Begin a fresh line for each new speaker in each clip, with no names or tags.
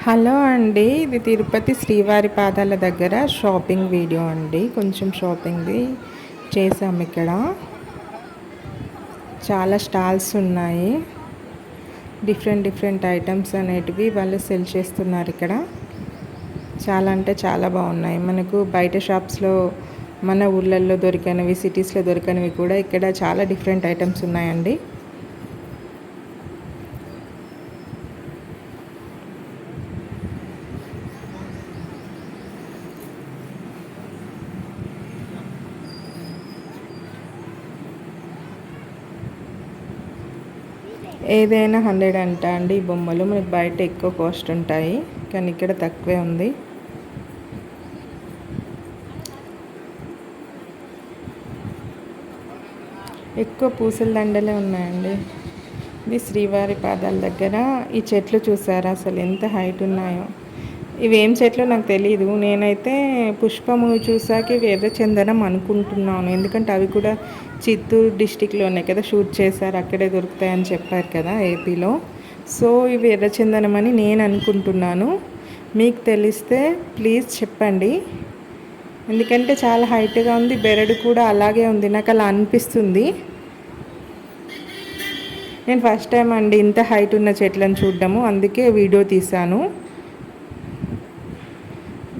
Hello అండి ఇది తిరుపతి శ్రీవారి పాదాల దగ్గర షాపింగ్ వీడియో అండి. కొంచెం షాపింగ్ది చేసాం ఇక్కడ. చాలా స్టాల్స్ ఉన్నాయి. డిఫరెంట్ డిఫరెంట్ ఐటమ్స్ అనేటివి వాళ్ళు సెల్ చేస్తున్నారు ఇక్కడ. చాలా అంటే చాలా బాగున్నాయి. మనకు బయట షాప్స్లో మన ఊళ్ళల్లో దొరికినవి సిటీస్లో దొరికినవి కూడా ఇక్కడ చాలా డిఫరెంట్ ఐటమ్స్ ఉన్నాయండి. ఏదైనా హండ్రెడ్ అంట అండి ఈ బొమ్మలు. మనకి బయట ఎక్కువ కాస్ట్ ఉంటాయి కానీ ఇక్కడ తక్కువే ఉంది. ఎక్కువ పూసల దండలే ఉన్నాయండి. ఇది శ్రీవారి పాదాల దగ్గర. ఈ చెట్లు చూసారా అసలు ఎంత హైట్ ఉన్నాయో. ఇవి ఏం చెట్లు నాకు తెలియదు నేనైతే పుష్పము చూసాక ఇవి ఎర్రచందనం అనుకుంటున్నాను. ఎందుకంటే అవి కూడా చిత్తూరు డిస్టిక్లోనే కదా షూట్ చేశారు. అక్కడే దొరుకుతాయని చెప్పారు కదా ఏపీలో. సో ఇవి ఎర్రచందనం అని నేను అనుకుంటున్నాను. మీకు తెలిస్తే ప్లీజ్ చెప్పండి. ఎందుకంటే చాలా హైట్గా ఉంది బెరడు కూడా అలాగే ఉంది. నాకు అలా అనిపిస్తుంది. నేను ఫస్ట్ టైం అండి ఇంత హైట్ ఉన్న చెట్లను చూడడము. అందుకే వీడియో తీశాను.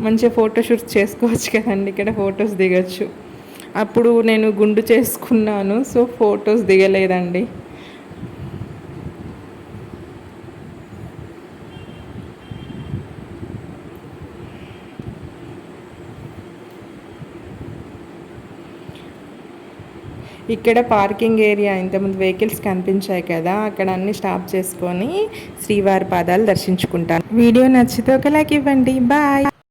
మంచిగా ఫోటోషూట్స్ చేసుకోవచ్చు కదండి ఇక్కడ ఫొటోస్ దిగచ్చు. అప్పుడు నేను గుండు చేసుకున్నాను సో ఫొటోస్ దిగలేదండి. ఇక్కడ పార్కింగ్ ఏరియా ఇంతకుముందు వెహికల్స్ కనిపించాయి కదా అక్కడ అన్ని స్టాప్ చేసుకొని శ్రీవారి పాదాలు దర్శించుకుంటాను. వీడియో నచ్చితే ఒక లైక్ ఇవ్వండి. బాయ్